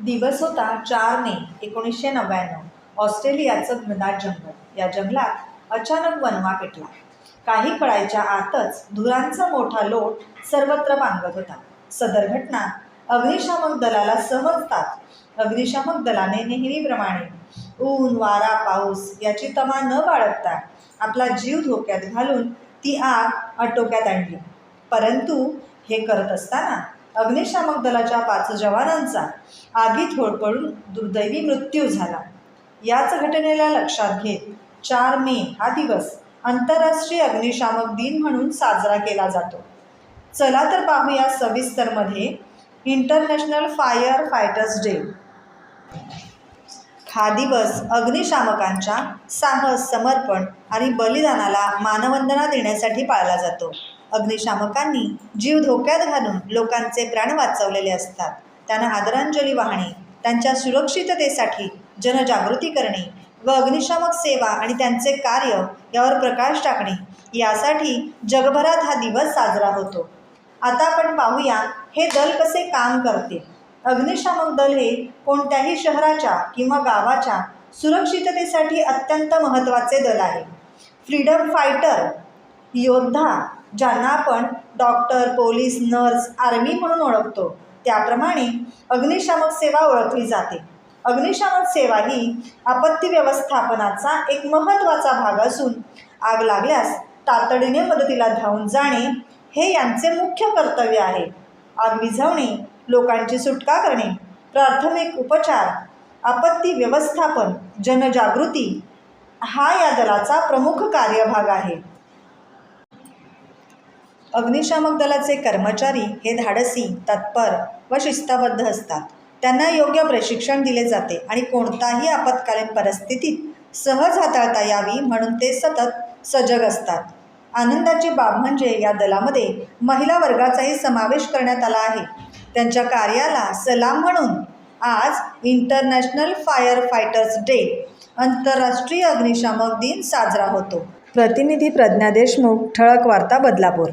दिवस होता चार मे एकोणीसशे नव्याण्णव. ऑस्ट्रेलियाचं घनदाट जंगल. या जंगलात अचानक वनवा पेटला. काही कळायच्या आतच धुरांचा मोठा लोट सर्वत्र पांगत होता. सदर घटना अग्निशामक दलाला समजतात अग्निशामक दलाने नेहमीप्रमाणे ऊन वारा पाऊस याची तमा न बाळगता आपला जीव धोक्यात घालून ती आग आटोक्यात आणली. परंतु हे करत असताना अग्निशामक दलाच्या पाच जवानांचा आगीत होडपळून दुर्दैवी मृत्यू झाला. याच घटनेला लक्षात घेत चार मे हा दिवस आंतरराष्ट्रीय अग्निशामक दिन म्हणून साजरा केला जातो. चला तर पाहूया सविस्तरमध्ये इंटरनॅशनल फायर फायटर्स डे हा दिवस अग्निशामकांच्या साहस समर्पण आणि बलिदानाला मानवंदना देण्यासाठी पाळला जातो. अग्निशामकांनी जीव धोक्यात घालून लोकांचे प्राण वाचवलेले असतात. त्यांना आदरांजली वाहणे त्यांच्या सुरक्षिततेसाठी जनजागृती करणे व अग्निशामक सेवा आणि त्यांचे कार्य यावर प्रकाश टाकणे यासाठी जगभरात हा दिवस साजरा होतो. आता आपण पाहूया हे दल कसे काम करते. अग्निशामक दल हे कोणत्याही शहराच्या किंवा गावाच्या सुरक्षिततेसाठी अत्यंत महत्त्वाचे दल आहे. फ्रीडम फायटर योद्धा ज्यांना आपण डॉक्टर पोलीस नर्स आर्मी म्हणून ओळखतो. त्याप्रमाणे अग्निशामक सेवा ओळखली जाते. अग्निशामक सेवा ही आपत्ती व्यवस्थापनाचा एक महत्त्वाचा भाग असून आग लागल्यास तातडीने मदतीला धावून जाणे हे यांचे मुख्य कर्तव्य आहे. आग विझवणे लोकांची सुटका करणे प्राथमिक उपचार आपत्ती व्यवस्थापन जनजागृती हा या दलाचा प्रमुख कार्यभाग आहे. अग्निशामक दलाचे कर्मचारी हे धाडसी तत्पर व शिस्तबद्ध असतात. त्यांना योग्य प्रशिक्षण दिले जाते आणि कोणताही आपत्कालीन परिस्थितीत सहज हाताळता यावी म्हणून ते सतत सजग असतात. आनंदाची बाब म्हणजे या दलामध्ये महिला वर्गाचाही समावेश करण्यात आला आहे. त्यांच्या कार्याला सलाम म्हणून आज इंटरनॅशनल फायर फायटर्स डे आंतरराष्ट्रीय अग्निशामक दिन साजरा होतो. प्रतिनिधी प्रज्ञा देशमुख ठळक वार्ता बदलापूर.